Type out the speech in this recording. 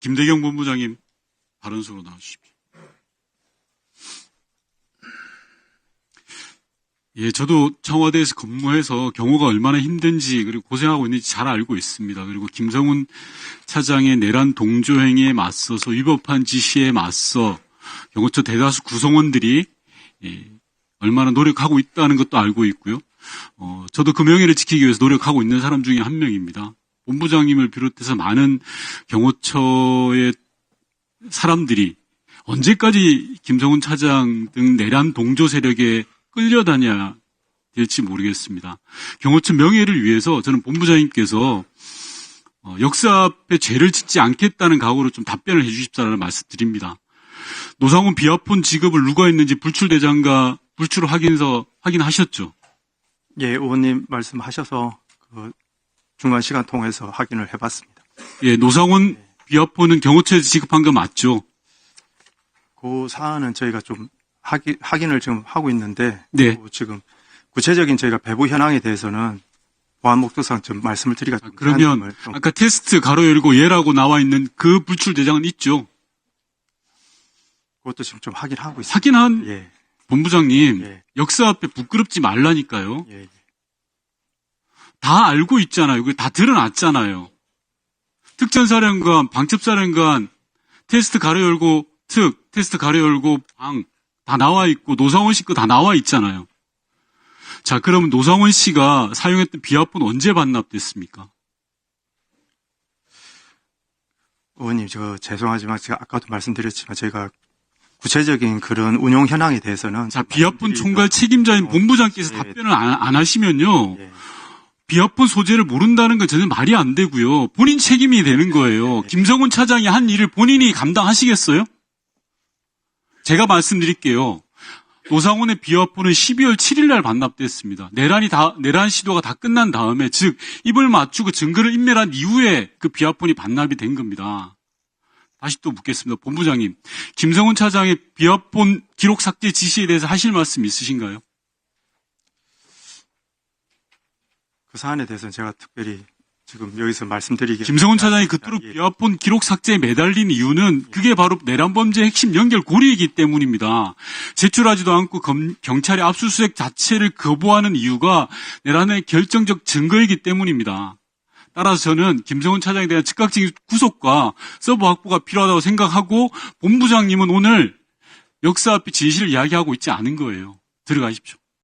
김대경 본부장님 발언수로 나오십시오. 예, 저도 청와대에서 근무해서 경호가 얼마나 힘든지 그리고 고생하고 있는지 잘 알고 있습니다. 그리고 김성훈 차장의 내란 동조 행위에 맞서서 위법한 지시에 맞서 경호처 대다수 구성원들이 예, 얼마나 노력하고 있다는 것도 알고 있고요. 어, 저도 그 명예를 지키기 위해서 노력하고 있는 사람 중에 한 명입니다. 본부장님을 비롯해서 많은 경호처의 사람들이 언제까지 김성훈 차장 등 내란 동조 세력에 끌려다녀야 될지 모르겠습니다. 경호처 명예를 위해서 저는 본부장님께서 어, 역사 앞에 죄를 짓지 않겠다는 각오로 좀 답변을 해주십사라는 말씀 드립니다. 노상훈 비아폰 지급을 누가 했는지 불출대장과 불출 확인서 확인하셨죠? 예, 의원님 말씀하셔서 그 중간 시간 통해서 확인을 해봤습니다. 예, 노상훈 비아폰은 경호처에서 지급한 거 맞죠? 그 사안은 저희가 좀 확인, 확인을 지금 하고 있는데 네. 그 지금 구체적인 저희가 배부 현황에 대해서는 보안 목적상 좀 말씀을 드리기가 좀 그러면 아까 테스트 가로 열고 예라고 나와 있는 그 불출 대장은 있죠? 그것도 지금 좀 확인하고 있습니다. 확인한 예, 본부장님 예. 역사 앞에 부끄럽지 말라니까요. 예, 예. 다 알고 있잖아요. 다 드러났잖아요. 특전사령관, 방첩사령관, 테스트 가로 열고 특, 테스트 가로 열고 방, 다 나와 있고, 노상원 씨 거 다 나와 있잖아요. 자, 그러면 노상원 씨가 사용했던 비아폰 언제 반납됐습니까? 의원님 저 죄송하지만 제가 아까도 말씀드렸지만 저희가 구체적인 그런 운용 현황에 대해서는 자, 좀 비아폰 총괄 책임자인 어, 본부장께서 예. 답변을 안, 안 하시면요. 예, 비아폰 소재를 모른다는 건 전혀 말이 안 되고요. 본인 책임이 되는 거예요. 네. 김성훈 차장이 한 일을 본인이 감당하시겠어요? 제가 말씀드릴게요. 노상훈의 비아폰은 12월 7일 날 반납됐습니다. 내란이 다, 내란 시도가 다 끝난 다음에, 즉, 입을 맞추고 증거를 인멸한 이후에 그 비아폰이 반납이 된 겁니다. 다시 또 묻겠습니다. 본부장님. 김성훈 차장의 비아폰 기록 삭제 지시에 대해서 하실 말씀 있으신가요? 그 사안에 대해서는 제가 특별히 지금 여기서 말씀드리기 김성훈 차장이 그토록 예, 비아폰 기록 삭제에 매달린 이유는 그게 바로 내란 범죄의 핵심 연결 고리이기 때문입니다. 제출하지도 않고 검- 경찰의 압수수색 자체를 거부하는 이유가 내란의 결정적 증거이기 때문입니다. 따라서 저는 김성훈 차장에 대한 즉각적인 구속과 서버 확보가 필요하다고 생각하고 본부장님은 오늘 역사 앞에 진실을 이야기하고 있지 않은 거예요. 들어가십시오.